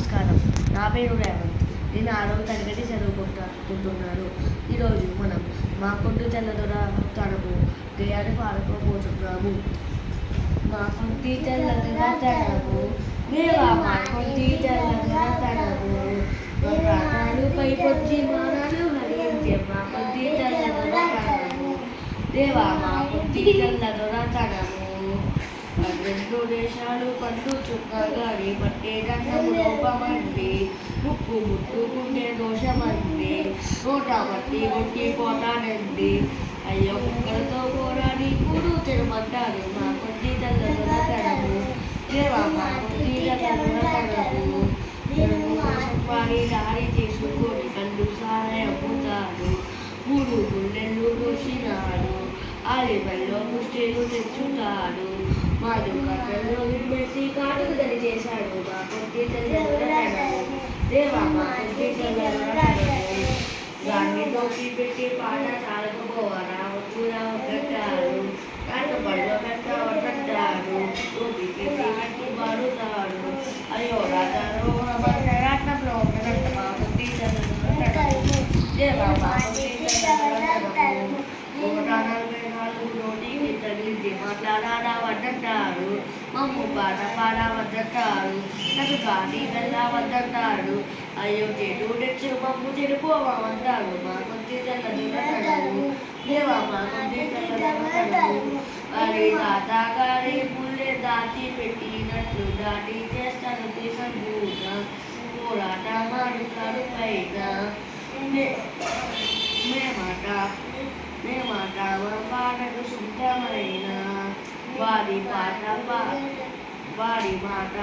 నమస్కారం. నా పేరు రేవంత్ నేను ఆరవ తరగతి చదువుకుంటున్నాను. ఈరోజు మనం మా కొట్టు తెల్లదొర తనము గేయాన్ని పాడుకోబోతున్నాము మా కొట్టి తెల్లదొర తనము దేవా మా కొట్టి తెల్లదొర తనము మా ప్రాణాలు మానాలు హరించే మా కొద్ది తెల్లదొర తనము దేవా మా కొద్ది తెల్లదొర తనము పన్నెండు దేశాలు పండు చుక్కగా పట్టే దండము లోపమండి ముక్కు ముట్టుకుంటే దోషమండి నోట పట్టి కొట్టి పోతానండి అయ్యో కుక్కలతో పోరాడి కూడు తినమంటారు మా కొద్ది తల్లదున తనము దేవా మా కొద్ది తల్లదున వారి దారి తీసుకొని కళ్ళు సహాయం పొందాడు మూడు గుండెలు కోసినాడు ఆలిపల్లో ముష్టిలు తెచ్చుతాడు మాడు కట్టల్లో విడిపెట్టి కాటుకు దరి చేశాడు మా కొద్ది తల్లి దేవా మా కొద్ది తల్లి దాన్ని తోసి పెట్టి పాట చాలకపోవరా కూడా కట్టాడు కాట బడిలో కట్ట కట్టాడు తోటి పెట్టి కట్టి పడుతాడు అయ్యో రాజారో రాట్నంలో ఉన్నదంట మా కొద్ది తల్లి దేవా మా కొద్ది తల్లి నూట నలభై నాలుగు నోటికి తగిలింది మాట్లాడా వద్దంటాడు మమ్ము పాట పాడ వద్దంటాడు నాకు కానీ వెళ్ళా వద్దంటాడు అయ్యో చెడు తెచ్చు మమ్ము చెడిపోమంటాడు మా కొద్ది తెల్లదు దేవా మా కొద్ది తెల్లదు అది తాత గారి ముల్లే దాచి పెట్టినట్లు దాటి చేస్తాను తీసుకుంటా పోరాట మాడుతాడు పైగా. మేమాట మేమాట పాటకు శుద్ధమైన వారి పాట పా- వారి మాట